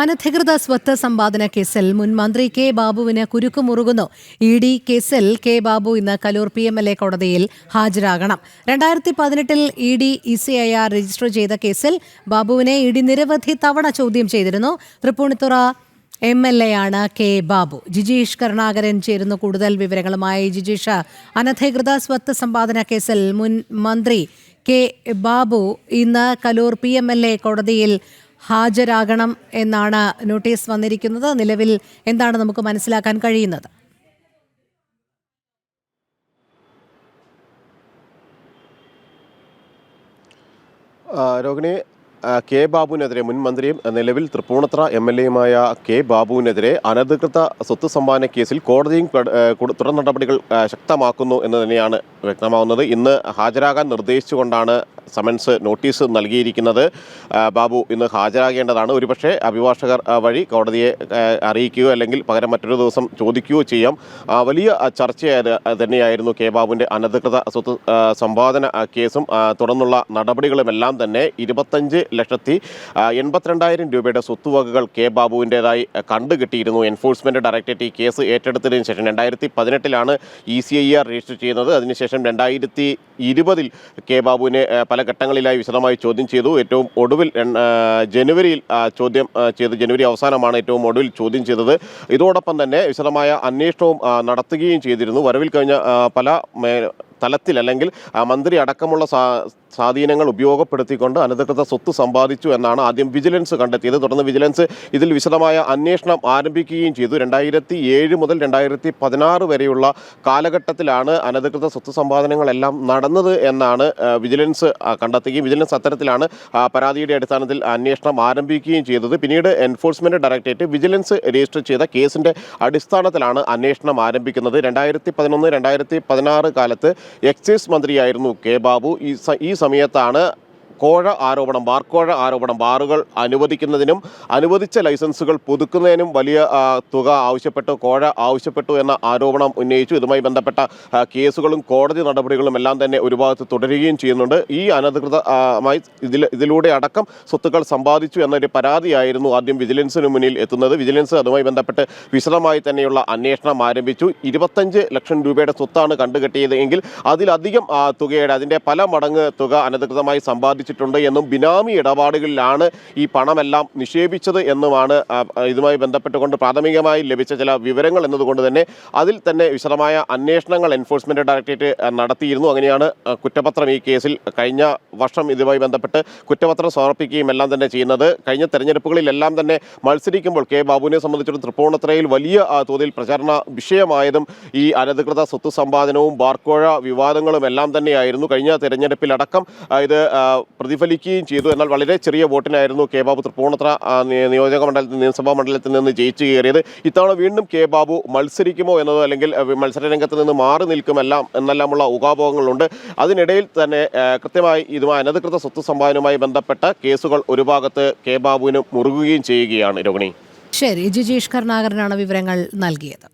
അനധികൃത സ്വത്ത് സമ്പാദന കേസിൽ മുൻ മന്ത്രി കെ ബാബുവിന് കുരുക്കുമുറുകുന്നു. ഇ ഡി കേസിൽ കെ ബാബു ഇന്ന് Kaloor P M L A കോടതിയിൽ ഹാജരാകണം. രണ്ടായിരത്തി പതിനെട്ടിൽ E D E C I R register ചെയ്ത കേസിൽ ബാബുവിനെ ഇ ഡി നിരവധി തവണ ചോദ്യം ചെയ്തിരുന്നു. തൃപ്പൂണിത്തുറ എം എൽ എ ആണ് കെ ബാബു. ജിജീഷ് കരുണാകരൻ ചേരുന്നു കൂടുതൽ വിവരങ്ങളുമായി ജിജീഷ്. അനധികൃത സ്വത്ത് സമ്പാദന കേസിൽ മുൻ മന്ത്രി കെ ബാബു ഇന്ന് Kaloor P M L A കോടതിയിൽ ഹാജരാകണം എന്നാണ് നോട്ടീസ് വന്നിരിക്കുന്നത്. നിലവിൽ എന്താണ് നമുക്ക് മനസ്സിലാക്കാൻ കഴിയുന്നത്? രോഹിണി കെ ബാബുവിനെതിരെ മുൻ മന്ത്രിയും നിലവിൽ തൃപ്പൂണിത്ര എം എൽ എയുമായ കെ ബാബുവിനെതിരെ അനധികൃത സ്വത്ത് സമ്പാദന കേസിൽ കോടതിയും തുടർ നടപടികൾ ശക്തമാക്കുന്നു എന്ന് തന്നെയാണ് വ്യക്തമാവുന്നത്. ഇന്ന് ഹാജരാകാൻ നിർദ്ദേശിച്ചുകൊണ്ടാണ് സമൻസ് നോട്ടീസ് നൽകിയിരിക്കുന്നത്. ബാബു ഇന്ന് ഹാജരാകേണ്ടതാണ്. ഒരുപക്ഷെ അഭിഭാഷകർ വഴി കോടതിയെ അറിയിക്കുകയോ അല്ലെങ്കിൽ പകരം മറ്റൊരു ദിവസം ചോദിക്കുകയോ ചെയ്യാം. വലിയ ചർച്ചയായത് തന്നെയായിരുന്നു കെ ബാബുവിന്റെ അനധികൃത സ്വത്ത് സമ്പാദന കേസും തുടർന്നുള്ള നടപടികളുമെല്ലാം തന്നെ ഇരുപത്തഞ്ച് ലക്ഷത്തി എൺപത്തിരണ്ടായിരം രൂപയുടെ സ്വത്തുവകകൾ കെ ബാബുവിന്റെതായി കണ്ടുകിട്ടിയിരുന്നു. എൻഫോഴ്സ്മെന്റ് ഡയറക്ടറേറ്റ് ഈ കേസ് ഏറ്റെടുത്തതിന് ശേഷം രണ്ടായിരത്തി പതിനെട്ടിലാണ് E C I R register ചെയ്യുന്നത്. അതിനുശേഷം രണ്ടായിരത്തി ഇരുപതിൽ കെ ബാബുവിനെ പല ഘട്ടങ്ങളിലായി വിശദമായി ചോദ്യം ചെയ്തു. ഏറ്റവും ഒടുവിൽ ജനുവരിയിൽ ചോദ്യം ചെയ്തു ജനുവരി അവസാനമാണ് ഏറ്റവും ഒടുവിൽ ചോദ്യം ചെയ്തത്. ഇതോടൊപ്പം തന്നെ വിശദമായ അന്വേഷണവും നടത്തുകയും ചെയ്തിരുന്നു. വരവിൽ കഴിഞ്ഞ പല തലത്തിൽ അല്ലെങ്കിൽ മന്ത്രി അടക്കമുള്ള സ്വാധീനങ്ങൾ ഉപയോഗപ്പെടുത്തിക്കൊണ്ട് അനധികൃത സ്വത്ത് സമ്പാദിച്ചു എന്നാണ് ആദ്യം വിജിലൻസ് കണ്ടെത്തിയത്. തുടർന്ന് വിജിലൻസ് ഇതിൽ വിശദമായ അന്വേഷണം ആരംഭിക്കുകയും ചെയ്തു. രണ്ടായിരത്തി ഏഴ് മുതൽ രണ്ടായിരത്തി പതിനാറ് വരെയുള്ള കാലഘട്ടത്തിലാണ് അനധികൃത സ്വത്ത് സമ്പാദനങ്ങളെല്ലാം നടന്നത് എന്നാണ് വിജിലൻസ് കണ്ടെത്തുകയും വിജിലൻസ് അത്തരത്തിലാണ് പരാതിയുടെ അടിസ്ഥാനത്തിൽ അന്വേഷണം ആരംഭിക്കുകയും ചെയ്തത്. പിന്നീട് എൻഫോഴ്സ്മെന്റ് ഡയറക്ടറേറ്റ് വിജിലൻസ് രജിസ്റ്റർ ചെയ്ത കേസിന്റെ അടിസ്ഥാനത്തിലാണ് അന്വേഷണം ആരംഭിക്കുന്നത്. രണ്ടായിരത്തി പതിനൊന്ന് രണ്ടായിരത്തി പതിനാറ് കാലത്ത് എക്സൈസ് മന്ത്രിയായിരുന്നു കെ ബാബു. ഈ സമയത്താണ് കോഴ ആരോപണം ബാർക്കോഴ ആരോപണം ബാറുകൾ അനുവദിക്കുന്നതിനും അനുവദിച്ച ലൈസൻസുകൾ പുതുക്കുന്നതിനും വലിയ തുക ആവശ്യപ്പെട്ടു കോഴ ആവശ്യപ്പെട്ടു എന്ന ആരോപണം ഉന്നയിച്ചു. ഇതുമായി ബന്ധപ്പെട്ട കേസുകളും കോടതി നടപടികളും എല്ലാം തന്നെ ഒരു ഭാഗത്ത് തുടരുകയും ചെയ്യുന്നുണ്ട്. ഈ അനധികൃതമായി ഇതിൽ ഇതിലൂടെ അടക്കം സ്വത്തുക്കൾ സമ്പാദിച്ചു എന്നൊരു പരാതിയായിരുന്നു ആദ്യം വിജിലൻസിന് മുന്നിൽ എത്തുന്നത്. വിജിലൻസ് അതുമായി ബന്ധപ്പെട്ട് വിശദമായി തന്നെയുള്ള അന്വേഷണം ആരംഭിച്ചു. ഇരുപത്തഞ്ച് ലക്ഷം രൂപയുടെ സ്വത്താണ് കണ്ടുകെട്ടിയത് എങ്കിൽ അതിലധികം തുകയുടെ അതിന്റെ പല മടങ്ങ് തുക അനധികൃതമായി സമ്പാദിച്ചിട്ടുണ്ട് എന്നും ബിനാമി ഇടപാടുകളിലാണ് ഈ പണമെല്ലാം നിക്ഷേപിച്ചത് എന്നുമാണ് ഇതുമായി ബന്ധപ്പെട്ടുകൊണ്ട് പ്രാഥമികമായി ലഭിച്ച ചില വിവരങ്ങൾ എന്നതുകൊണ്ട് തന്നെ അതിൽ തന്നെ വിശദമായ അന്വേഷണങ്ങൾ എൻഫോഴ്സ്മെന്റ് ഡയറക്ടറേറ്റ് നടത്തിയിരുന്നു. അങ്ങനെയാണ് കുറ്റപത്രം ഈ കേസിൽ കഴിഞ്ഞ വർഷം ഇതുമായി ബന്ധപ്പെട്ട് കുറ്റപത്രം സമർപ്പിക്കുകയും എല്ലാം തന്നെ ചെയ്യുന്നത്. കഴിഞ്ഞ തെരഞ്ഞെടുപ്പുകളിലെല്ലാം തന്നെ മത്സരിക്കുമ്പോൾ കെ. ബാബുവിനെ സംബന്ധിച്ചിടത്തോളം തൃപ്പൂണിത്തറയിൽ വലിയ തോതിൽ പ്രചാരണ വിഷയമായതും ഈ അനധികൃത സ്വത്ത് സമ്പാദനവും ബാർക്കോഴ വിവാദങ്ങളും എല്ലാം തന്നെയായിരുന്നു. കഴിഞ്ഞ തെരഞ്ഞെടുപ്പിലടക്കം ഇത് പ്രതിഫലിക്കുകയും ചെയ്തു. എന്നാൽ വളരെ ചെറിയ വോട്ടിനായിരുന്നു കെ ബാബു തൃപ്പൂണത്ര നിയോജക മണ്ഡലത്തിൽ നിയമസഭാ മണ്ഡലത്തിൽ നിന്ന് ജയിച്ചു കയറിയത്. ഇത്തവണ വീണ്ടും കെ ബാബു മത്സരിക്കുമോ എന്നതോ അല്ലെങ്കിൽ മത്സര രംഗത്ത് നിന്ന് മാറി നിൽക്കുമെല്ലാം എന്നെല്ലാമുള്ള ഊഹാപോഹങ്ങളുണ്ട്. അതിനിടയിൽ തന്നെ കൃത്യമായി ഇതുമായി അനധികൃത സ്വത്ത് സമ്പാദനവുമായി ബന്ധപ്പെട്ട കേസുകൾ ഒരു ഭാഗത്ത് കെ ബാബുവിന് മുറുകുകയും ചെയ്യുകയാണ് രോഹിണി ശരി ജിജീഷ് കർണാകരനാണ് വിവരങ്ങൾ നൽകിയത്.